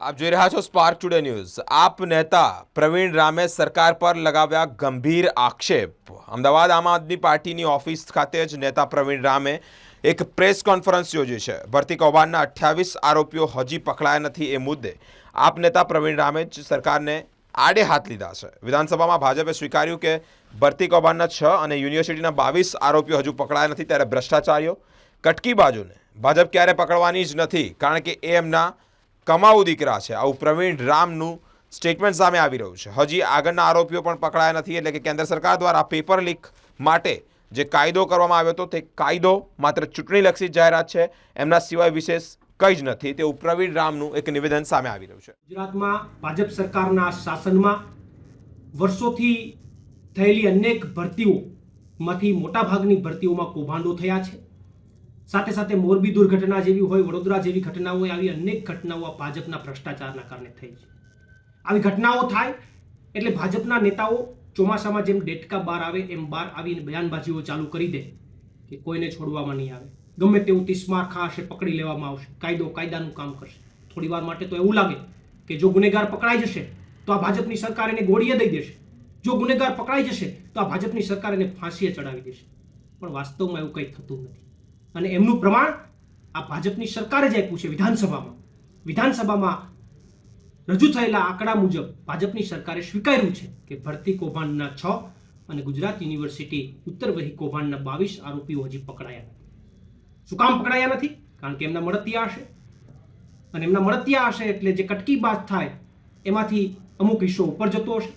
આપ જોઈ રહ્યા છો સ્પાર્ક ટુડે ન્યૂઝ આપ નેતા પ્રવીણ રામે સરકાર પર લગાવ્યા ગંભીર આક્ષેપ. અમદાવાદ આમ આદમી પાર્ટીની ઓફિસ ખાતે જ નેતા પ્રવીણ રામે એક પ્રેસ કોન્ફરન્સ યોજી છે. ભરતી કૌભાંડના અઠ્યાવીસ આરોપીઓ હજી પકડાયા નથી એ મુદ્દે આપ નેતા પ્રવીણ રામે જ સરકારને આડે હાથ લીધા છે. વિધાનસભામાં ભાજપે સ્વીકાર્યું કે ભરતી કૌભાંડના છ અને યુનિવર્સિટીના બાવીસ આરોપીઓ હજુ પકડાયા નથી ત્યારે ભ્રષ્ટાચારીઓ કટકી બાજુને. ભાજપ ક્યારે પકડવાની જ નથી કારણ કે એ એમના કમાઉ દીકરા છે. આવું પ્રવીણ રામનું સ્ટેટમેન્ટ સામે આવી રહ્યું છે. હજી આગળના આરોપીઓ પણ પકડાયા નથી, એટલે કે કેન્દ્ર સરકાર દ્વારા પેપર લીક માટે જે કાયદો કરવામાં આવ્યો હતો, તે કાયદો માત્ર ચૂંટણીલક્ષી જાહેરાત છે. એમના સિવાય વિશેષ કંઈ જ નથી. તેવું પ્રવીણ રામનું એક નિવેદન સામે આવી રહ્યું છે. ગુજરાતમાં ભાજપ સરકારના શાસનમાં વર્ષોથી થયેલી અનેક ભરતીઓમાંથી મોટાભાગની ભરતીઓમાં કૌભાંડો થયા છે. સાથે સાથે મોરબી દુર્ઘટના જેવી હોય, વડોદરા જેવી ઘટનાઓ આવી, અનેક ઘટનાઓ આ ભાજપના ભ્રષ્ટાચારના કારણે થઈ છે. આવી ઘટનાઓ થાય એટલે ભાજપના નેતાઓ ચોમાસામાં જેમ ડેટકા બહાર આવે, એમ બહાર આવીને બયાનબાજીઓ ચાલુ કરી દે કે કોઈને છોડવામાં નહીં આવે. ગમે તેવું તિસ્માર ખાશે, પકડી લેવામાં આવશે, કાયદો કાયદાનું કામ કરશે. થોડી વાર માટે તો એવું લાગે કે જો ગુનેગાર પકડાઈ જશે, તો આ ભાજપની સરકાર એને ગોળીએ દઈ દેશે. જો ગુનેગાર પકડાઈ જશે, તો આ ભાજપની સરકાર એને ફાંસીએ ચડાવી દેશે. પણ વાસ્તવમાં એવું કંઈ થતું નથી. અને એમનું પ્રમાણ આ ભાજપની સરકારે જ આપ્યું છે વિધાનસભામાં. વિધાનસભામાં રજૂ થયેલા આંકડા મુજબ ભાજપની સરકારે સ્વીકાર્યું છે કે ભરતી કૌભાંડના છ અને ગુજરાત યુનિવર્સિટી ઉત્તર વહી કૌભાંડના બાવીસ આરોપીઓ હજી પકડાયા નથી. શું કામ પકડાયા નથી? કારણ કે એમના મળતિયા હશે. અને એમના મળતિયા હશે એટલે જે કટકી બાદ થાય, એમાંથી અમુક હિસ્સો ઉપર જતો હશે.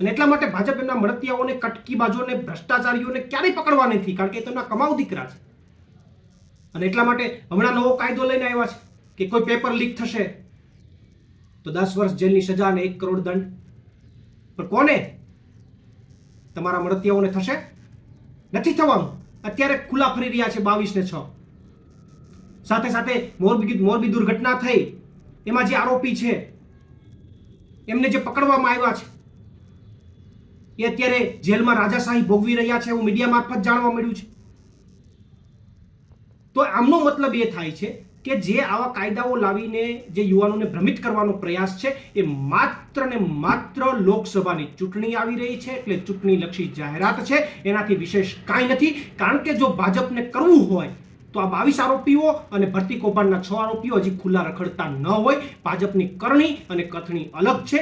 અને એટલા માટે ભાજપ એમના મળતિયાઓને કટકી બાજુને ભ્રષ્ટાચારીઓને ક્યારેય પકડવા નથી, કારણ કે તેમના કમાઉ દીકરા છે. અને એટલા માટે હમણાં નવો કાયદો લઈને આવ્યા છે કે કોઈ પેપર લીક થશે, તો દસ વર્ષ જેલની સજા અને એક કરોડ દંડ. પણ કોને? તમારા મળતિયાઓને થશે? નથી થવાનું. અત્યારે ખુલ્લા ફરી રહ્યા છે બાવીસ ને છ. સાથે સાથે મોરબી મોરબી દુર્ઘટના થઈ. એમાં જે આરોપી છે, એમને જે પકડવામાં આવ્યા છે એ અત્યારે જેલમાં રાજાશાહી ભોગવી રહ્યા છે એવું મીડિયા મારફત જાણવા મળ્યું છે. તો આમનો મતલબ એ થાય છે કે જે આવા કાયદાઓ લાવીને જે યુવાનોને ભ્રમિત કરવાનો પ્રયાસ છે, એ માત્ર ને માત્ર લોકસભાની ચૂંટણી આવી રહી છે એટલે ચૂંટણીલક્ષી જાહેરાત છે. એનાથી વિશેષ કાંઈ નથી. કારણ કે જો ભાજપને કરવું હોય તો આ બાવીસ આરોપીઓ અને ભરતી કૌભાંડના છ આરોપીઓ હજી ખુલ્લા રખડતા ન હોય. ભાજપની કરણી અને કથણી અલગ છે.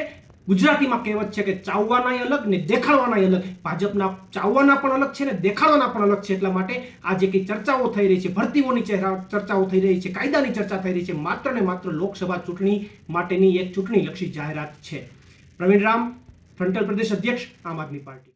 ગુજરાતીમાં કહેવત છે કે ચાવવાના અલગ ને દેખાડવાના અલગ. ભાજપના ચાવવાના પણ અલગ છે ને દેખાડવાના પણ અલગ છે. એટલા માટે આ જે કંઈ ચર્ચાઓ થઈ રહી છે, ભરતીઓની ચર્ચાઓ થઈ રહી છે, કાયદાની ચર્ચા થઈ રહી છે, માત્ર ને માત્ર લોકસભા ચૂંટણી માટેની એક ચૂંટણીલક્ષી જાહેરાત છે. પ્રવીણ રામ, ફ્રન્ટલ પ્રદેશ અધ્યક્ષ, આમ આદમી પાર્ટી.